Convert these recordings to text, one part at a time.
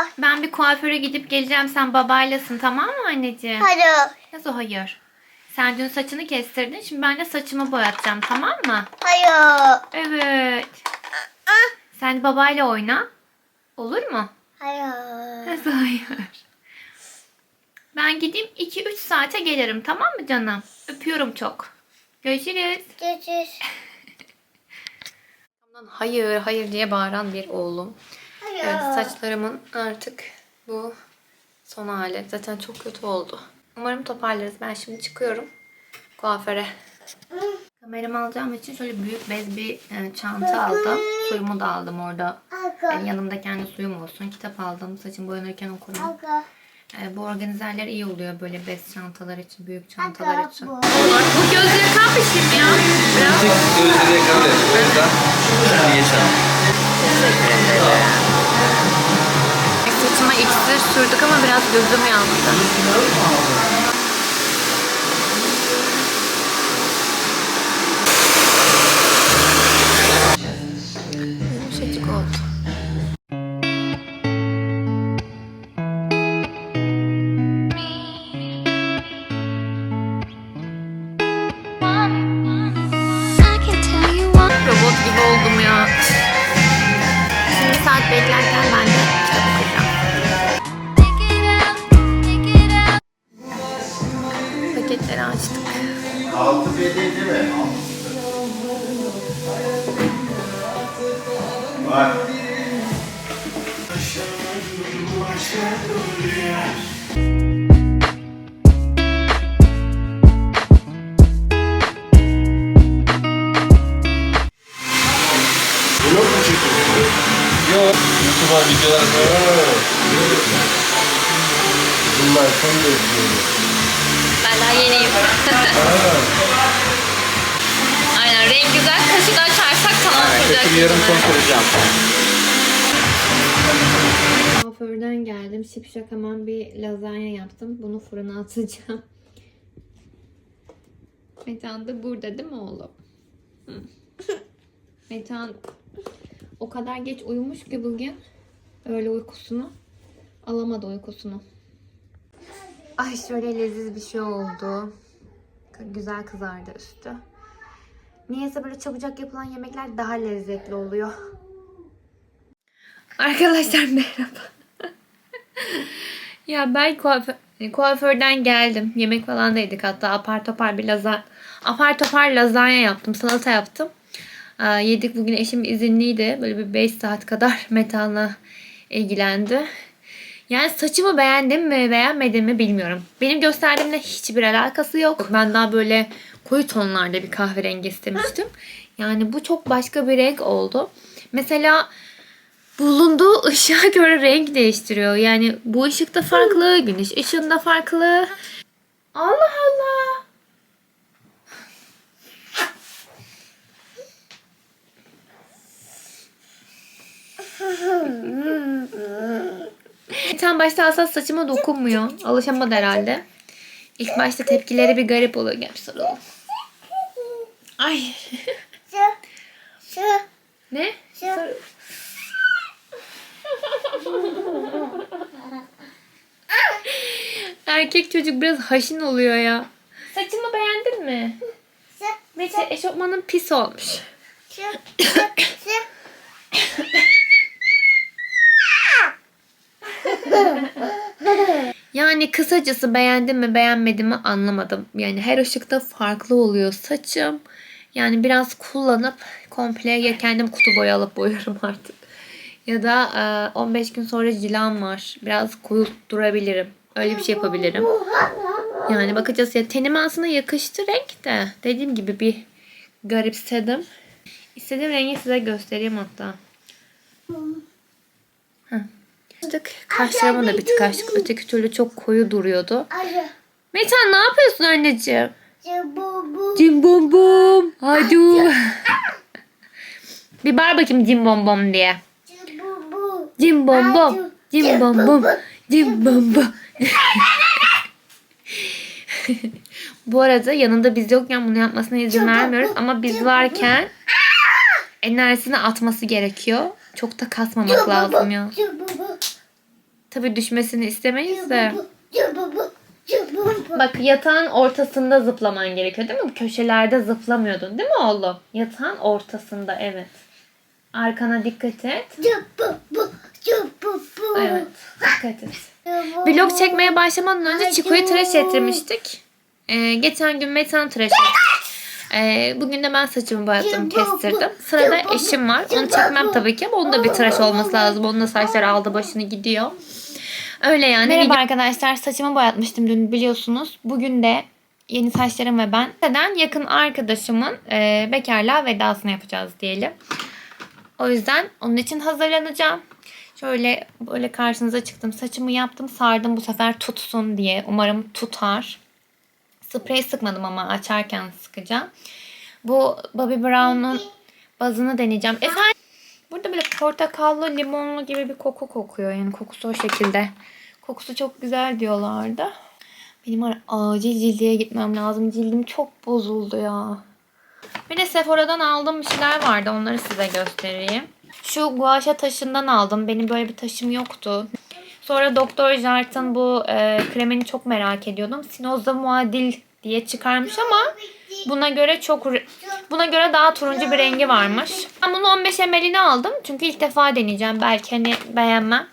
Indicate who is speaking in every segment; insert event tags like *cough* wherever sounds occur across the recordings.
Speaker 1: Hayır.
Speaker 2: Ben bir kuaföre gidip geleceğim. Sen babaylasın tamam mı anneciğim?
Speaker 1: Hayır.
Speaker 2: Nasıl hayır? Sen dün saçını kestirdin. Şimdi ben de saçımı boyatacağım tamam mı?
Speaker 1: Hayır.
Speaker 2: Evet. Sen babayla oyna. Olur mu?
Speaker 1: Hayır.
Speaker 2: Nasıl hayır? Ben gideyim 2-3 saate gelirim tamam mı canım? Öpüyorum çok. Görüşürüz.
Speaker 1: Görüşürüz. *laughs*
Speaker 2: Hayır hayır diye bağıran bir oğlum.
Speaker 1: Hayır.
Speaker 2: Evet, saçlarımın artık bu son hali. Zaten çok kötü oldu. Umarım toparlarız. Ben şimdi çıkıyorum kuaföre. Kameramı alacağım için şöyle büyük bez bir e, çanta aldım. Suyumu da aldım orada. Yani yanımda kendi suyum olsun. Kitap aldım. Saçım boyanırken okurum. E, bu organizerler iyi oluyor böyle bez çantalar için, büyük çantalar
Speaker 1: Aga
Speaker 2: için.
Speaker 1: bu.
Speaker 2: Bu gözlüğü kapışım ya. Biraz
Speaker 3: Gözleri kalır. O yüzden şimdi geçelim.
Speaker 2: saçıma iksir sürdük ama biraz gözüm yandı.
Speaker 3: 6 B değil değil mi? Var. Peki yarın son soracağım.
Speaker 2: Kuaförden geldim. Şipşak hemen bir lazanya yaptım. Bunu fırına atacağım. *laughs* Metan da burada değil mi oğlum? *laughs* Metan o kadar geç uyumuş ki bugün. Öyle uykusunu. Alamadı uykusunu. Ay şöyle leziz bir şey oldu. Güzel kızardı üstü. Niyeyse böyle çabucak yapılan yemekler daha lezzetli oluyor. *laughs* Arkadaşlar merhaba. ya ben kuaför, kuaförden geldim. Yemek falan da hatta apar topar bir lazanya apar topar lazanya yaptım. Salata yaptım. Aa, yedik bugün eşim izinliydi. Böyle bir 5 saat kadar *laughs* Metan'la ilgilendi. Yani saçımı beğendim mi beğenmedim mi bilmiyorum. Benim gösterdiğimle hiçbir alakası yok. Ben daha böyle koyu tonlarda bir kahverengi istemiştim. Yani bu çok başka bir renk oldu. Mesela bulunduğu *laughs* ışığa göre renk değiştiriyor. Yani bu ışıkta farklı, güneş ışığında farklı. Allah Allah. Tam başta asla saçıma dokunmuyor. Alışamadı herhalde. İlk başta tepkileri bir garip oluyor. Gel sarılalım. Ay.
Speaker 1: Şu. Şu.
Speaker 2: ne?
Speaker 1: Şu.
Speaker 2: Erkek çocuk biraz haşin oluyor ya. Saçımı beğendin mi?
Speaker 1: Şu.
Speaker 2: Mete eşofmanın pis olmuş.
Speaker 1: Şu. Şu. Şu.
Speaker 2: Yani kısacası beğendim mi beğenmedim mi anlamadım. Yani her ışıkta farklı oluyor saçım. Yani biraz kullanıp komple ya kendim kutu boya alıp boyarım *laughs* artık. Ya da e, 15 gün sonra cilam var. Biraz koyu durabilirim. Öyle bir şey yapabilirim. Yani bakacağız ya tenime aslında yakıştı renk de. Dediğim gibi bir garipsedim. İstediğim rengi size göstereyim hatta. Heh. Kaşlarıma da bir tık açtık. Öteki türlü çok koyu duruyordu. Metan ne yapıyorsun anneciğim? Cim bom bom. Hadi. bir bağır bakayım cim bom bom diye. Cim bom bom. Cim bom bom. Cim bom bom. Bu arada yanında biz yokken bunu yapmasına izin vermiyoruz. Ama biz varken enerjisini atması gerekiyor. Çok da kasmamak lazım ya. Tabii düşmesini istemeyiz de. Bak yatağın ortasında zıplaman gerekiyor değil mi? Köşelerde zıplamıyordun değil mi oğlum? Yatağın ortasında evet. Arkana dikkat et. Evet dikkat et. Vlog çekmeye başlamadan önce Çiko'yu tıraş ettirmiştik. Ee, geçen gün Metan tıraş etti. Ee, bugün de ben saçımı boyattım, kestirdim. Sırada eşim var. Onu çekmem tabii ki ama onun da bir tıraş olması lazım. Onun da saçları aldı başını gidiyor. Öyle yani. Merhaba arkadaşlar. Saçımı boyatmıştım dün biliyorsunuz. Bugün de yeni saçlarım ve ben neden yakın arkadaşımın e, bekarlığa vedasını yapacağız diyelim. O yüzden onun için hazırlanacağım. Şöyle böyle karşınıza çıktım. Saçımı yaptım, sardım bu sefer tutsun diye. Umarım tutar. Sprey sıkmadım ama açarken sıkacağım. Bu Bobbi Brown'un bazını deneyeceğim. Efendim burada böyle portakallı, limonlu gibi bir koku kokuyor. Yani kokusu o şekilde. Kokusu çok güzel diyorlardı. Benim acil cildiye gitmem lazım. Cildim çok bozuldu ya. Bir de Sephora'dan aldığım bir şeyler vardı. Onları size göstereyim. Şu guaşa taşından aldım. Benim böyle bir taşım yoktu. Sonra Doktor Jart'ın bu e, kremini çok merak ediyordum. Sinozda muadil diye çıkarmış ama buna göre çok buna göre daha turuncu bir rengi varmış. Ben bunu 15 ml'ini aldım. Çünkü ilk defa deneyeceğim. Belki hani beğenmem.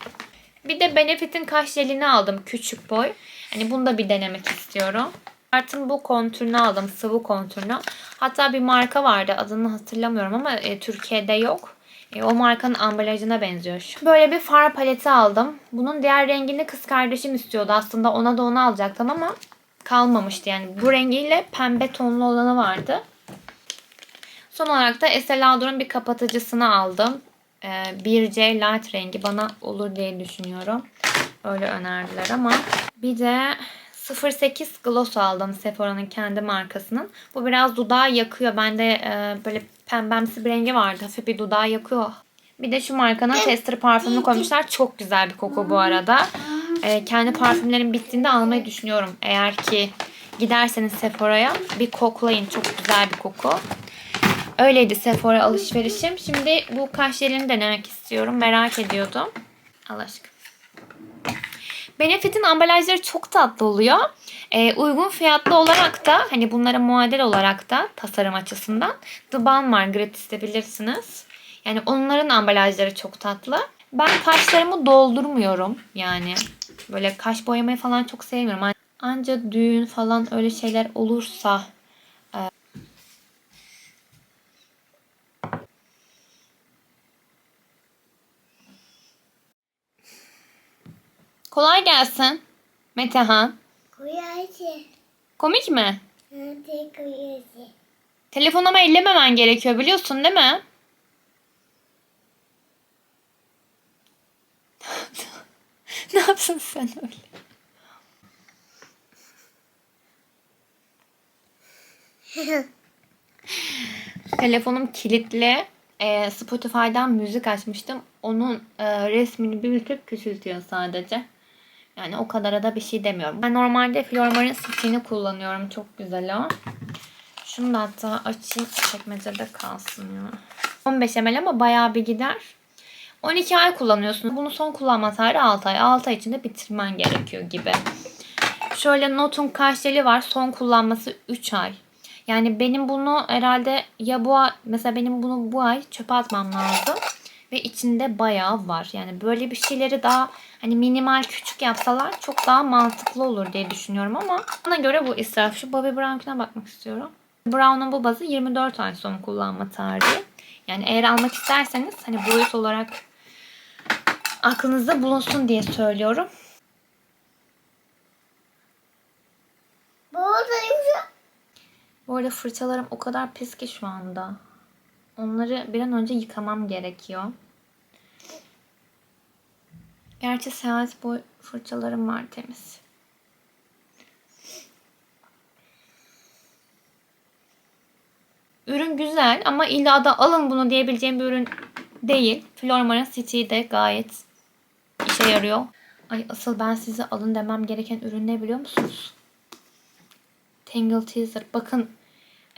Speaker 2: Bir de Benefit'in kaş jelini aldım. Küçük boy. Hani bunu da bir denemek istiyorum. Artın bu kontürünü aldım. Sıvı kontürünü. Hatta bir marka vardı. Adını hatırlamıyorum ama e, Türkiye'de yok. E, o markanın ambalajına benziyor. şu. Böyle bir far paleti aldım. Bunun diğer rengini kız kardeşim istiyordu. Aslında ona da onu alacaktım ama kalmamıştı. Yani bu rengiyle pembe tonlu olanı vardı. Son olarak da Estee Lauder'ın bir kapatıcısını aldım. Ee, 1C light rengi bana olur diye düşünüyorum. Öyle önerdiler ama. Bir de 08 gloss aldım Sephora'nın kendi markasının. Bu biraz dudağı yakıyor. Bende e, böyle pembemsi bir rengi vardı. Hafif bir dudağı yakıyor. Bir de şu markanın tester parfümünü koymuşlar. Çok güzel bir koku bu arada. E, kendi parfümlerim bittiğinde almayı düşünüyorum. Eğer ki giderseniz Sephora'ya bir koklayın. Çok güzel bir koku. Öyleydi Sephora alışverişim. Şimdi bu kaş jelini denemek istiyorum. Merak ediyordum. Allah aşkına. Benefit'in ambalajları çok tatlı oluyor. Ee, uygun fiyatlı olarak da hani bunlara muadil olarak da tasarım açısından The Balm var gratis'te bilirsiniz. Yani onların ambalajları çok tatlı. Ben kaşlarımı doldurmuyorum yani. Böyle kaş boyamayı falan çok sevmiyorum. Anca düğün falan öyle şeyler olursa Kolay gelsin. Metehan.
Speaker 1: Kuyası.
Speaker 2: Komik mi?
Speaker 1: Hadi kuyası.
Speaker 2: Telefonuma ellememen gerekiyor biliyorsun değil mi? *laughs* ne yapsın sen öyle? *laughs* Telefonum kilitli. Ee, Spotify'dan müzik açmıştım. Onun e, resmini büyütüp küçültüyor sadece. Yani o kadara da bir şey demiyorum. Ben normalde Flormar'ın sitini kullanıyorum. Çok güzel o. Şunu da hatta açayım. Çekmecede kalsın ya. 15 ml ama bayağı bir gider. 12 ay kullanıyorsun. Bunu son kullanma tarihi 6 ay. 6 ay içinde bitirmen gerekiyor gibi. Şöyle Notun jeli var. Son kullanması 3 ay. Yani benim bunu herhalde ya bu ay mesela benim bunu bu ay çöpe atmam lazım. Ve içinde bayağı var. Yani böyle bir şeyleri daha hani minimal küçük yapsalar çok daha mantıklı olur diye düşünüyorum ama bana göre bu israf. Şu Bobbi Brown'kine bakmak istiyorum. Brown'un bu bazı 24 ay son kullanma tarihi. Yani eğer almak isterseniz hani boyut olarak aklınızda bulunsun diye söylüyorum.
Speaker 1: Bu da yumuşak.
Speaker 2: Bu arada fırçalarım o kadar pis ki şu anda. Onları bir an önce yıkamam gerekiyor. Gerçi seyahat boy fırçalarım var temiz. Ürün güzel ama illa da alın bunu diyebileceğim bir ürün değil. Flormar'ın City de gayet işe yarıyor. Ay asıl ben size alın demem gereken ürün ne biliyor musunuz? Tangle Teaser. Bakın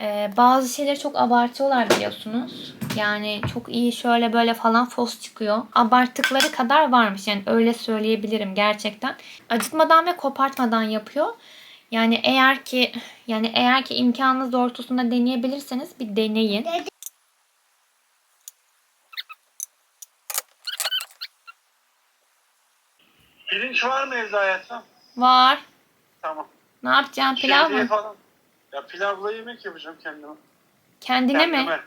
Speaker 2: Ee, bazı şeyleri çok abartıyorlar biliyorsunuz. Yani çok iyi şöyle böyle falan fos çıkıyor. Abarttıkları kadar varmış. Yani öyle söyleyebilirim gerçekten. Acıtmadan ve kopartmadan yapıyor. Yani eğer ki yani eğer ki imkanınız doğrultusunda deneyebilirseniz bir deneyin.
Speaker 4: Pirinç var mı evde hayatım?
Speaker 2: Var.
Speaker 4: Tamam.
Speaker 2: Ne yapacaksın? Pilav
Speaker 4: Şehriye
Speaker 2: mı?
Speaker 4: Falan. Ya pilavla yemek yapacağım kendime.
Speaker 2: Kendine mi?
Speaker 4: Kendime.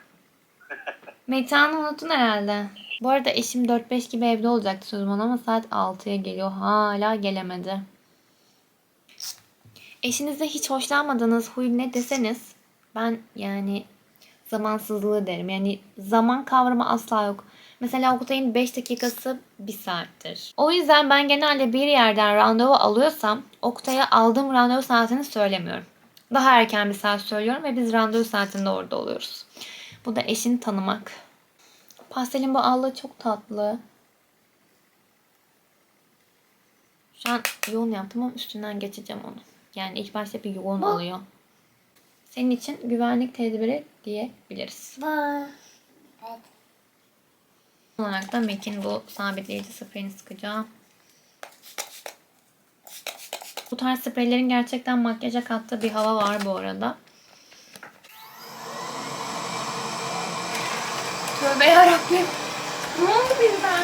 Speaker 4: *laughs*
Speaker 2: Metanı unuttun herhalde. Bu arada eşim 4-5 gibi evde olacaktı sözüm ona ama saat 6'ya geliyor. Hala gelemedi. Eşinizde hiç hoşlanmadığınız huy ne deseniz ben yani zamansızlığı derim. Yani zaman kavramı asla yok. Mesela Oktay'ın 5 dakikası 1 saattir. O yüzden ben genelde bir yerden randevu alıyorsam Oktay'a aldığım randevu saatini söylemiyorum. Daha erken bir saat söylüyorum ve biz randevu saatinde orada oluyoruz. Bu da eşini tanımak. Pastelin bu allığı çok tatlı. Şu an yoğun yaptım ama üstünden geçeceğim onu. Yani ilk başta bir yoğun oluyor. Senin için güvenlik tedbiri diyebiliriz.
Speaker 1: Bu. Evet.
Speaker 2: Son olarak da MAC'in bu sabitleyici spreyini sıkacağım. Bu tarz spreylerin gerçekten makyaja kattığı bir hava var bu arada. Tövbe yarabbim. Ne oldu birden?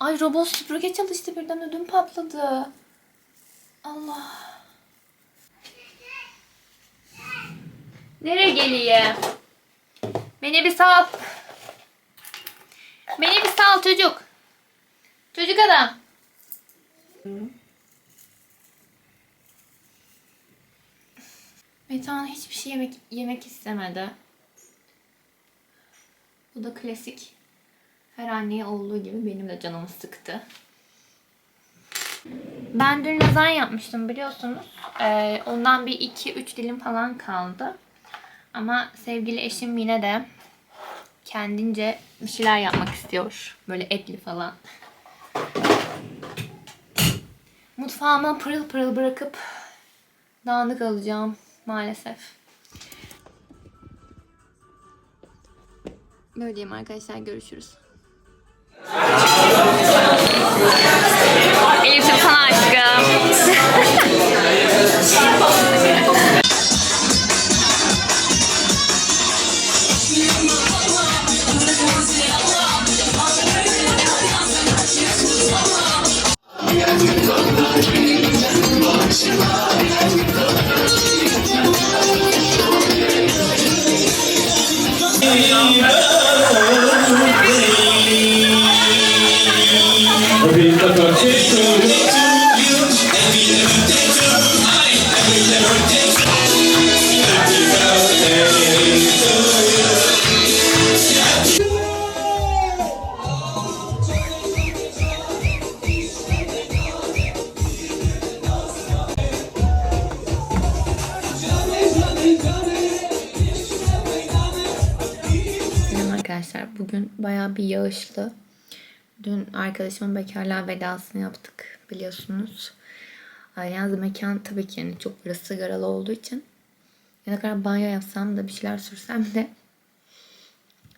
Speaker 2: Ay robot süpürge çalıştı birden ödüm patladı. Allah. Nereye geliyor? Beni bir sal. Beni bir sal çocuk. Çocuk adam. Metehan hiçbir şey yemek, yemek istemedi. Bu da klasik. Her anneye olduğu gibi benim de canımı sıktı. Ben dün lazanya yapmıştım biliyorsunuz. Ee, ondan bir 2-3 dilim falan kaldı. Ama sevgili eşim yine de kendince bir şeyler yapmak istiyor. Böyle etli falan. Mutfağıma pırıl pırıl bırakıp dağınık alacağım maalesef. Böyleyim arkadaşlar görüşürüz. Elif'im sana aşkım. *laughs* arkadaşlar. Bugün bayağı bir yağışlı. Dün arkadaşımın bekarlığa vedasını yaptık biliyorsunuz. Yalnız mekan tabii ki yani çok böyle sigaralı olduğu için ne kadar banyo yapsam da bir şeyler sürsem de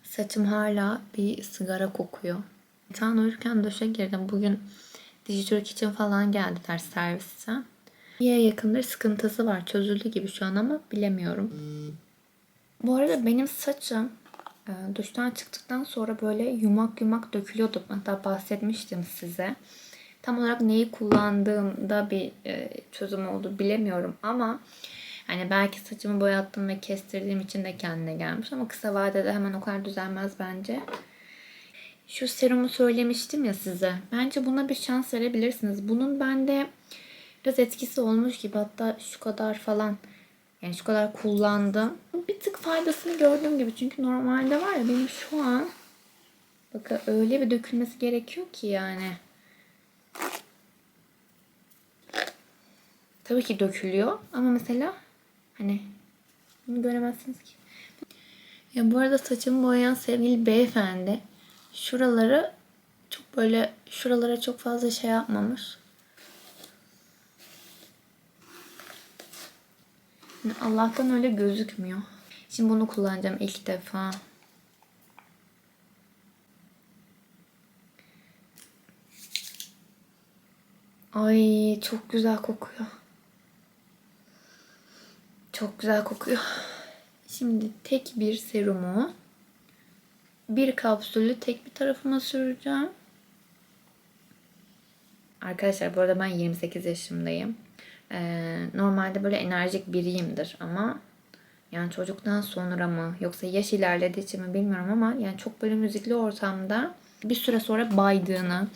Speaker 2: saçım hala bir sigara kokuyor. Tam uyurken duşa girdim. Bugün Dijitürk için falan geldiler serviste. Bir ay yakındır sıkıntısı var. Çözüldü gibi şu an ama bilemiyorum. Bu arada benim saçım duştan çıktıktan sonra böyle yumak yumak dökülüyordu. Hatta bahsetmiştim size. Tam olarak neyi kullandığımda bir e, çözüm oldu bilemiyorum ama hani belki saçımı boyattım ve kestirdiğim için de kendine gelmiş ama kısa vadede hemen o kadar düzelmez bence. Şu serumu söylemiştim ya size. Bence buna bir şans verebilirsiniz. Bunun bende biraz etkisi olmuş gibi hatta şu kadar falan yani şu kadar kullandım. Bir tık faydasını gördüğüm gibi. Çünkü normalde var ya benim şu an bakın öyle bir dökülmesi gerekiyor ki yani. Tabii ki dökülüyor ama mesela hani bunu göremezsiniz ki. Ya bu arada saçımı boyayan sevgili beyefendi şuraları çok böyle şuralara çok fazla şey yapmamış. Allah'tan öyle gözükmüyor. Şimdi bunu kullanacağım ilk defa. Ay çok güzel kokuyor. Çok güzel kokuyor. Şimdi tek bir serumu bir kapsülü tek bir tarafıma süreceğim. Arkadaşlar bu arada ben 28 yaşındayım. Ee, normalde böyle enerjik biriyimdir ama yani çocuktan sonra mı yoksa yaş ilerlediği için mi bilmiyorum ama yani çok böyle müzikli ortamda bir süre sonra baydığını,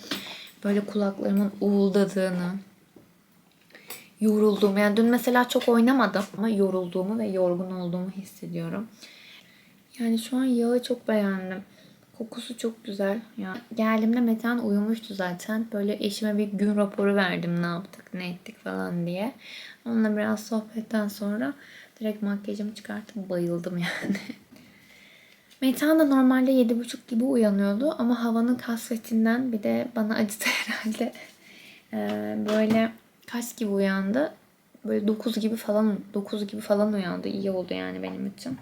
Speaker 2: böyle kulaklarımın uğuldadığını, yorulduğumu yani dün mesela çok oynamadım ama yorulduğumu ve yorgun olduğumu hissediyorum. Yani şu an yağı çok beğendim. Kokusu çok güzel. Ya geldiğimde Metehan uyumuştu zaten. Böyle eşime bir gün raporu verdim ne yaptık, ne ettik falan diye. Onunla biraz sohbetten sonra direkt makyajımı çıkartıp bayıldım yani. *laughs* Metehan da normalde 7.30 gibi uyanıyordu ama havanın kasvetinden bir de bana acıdı *laughs* herhalde. Ee, böyle kaç gibi uyandı? Böyle 9 gibi falan 9 gibi falan uyandı. İyi oldu yani benim için.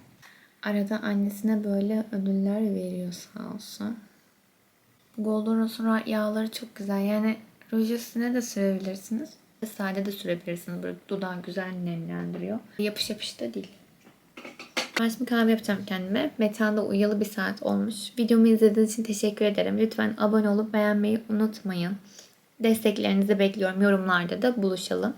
Speaker 2: Arada annesine böyle ödüller veriyor sağ olsun. Golden Rose yağları çok güzel. Yani ruj de sürebilirsiniz. Sade de sürebilirsiniz. Böyle dudağı güzel nemlendiriyor. Yapış yapış da değil. Ben şimdi kahve yapacağım kendime. Metehan'da uyuyalı bir saat olmuş. Videomu izlediğiniz için teşekkür ederim. Lütfen abone olup beğenmeyi unutmayın. Desteklerinizi bekliyorum. Yorumlarda da buluşalım.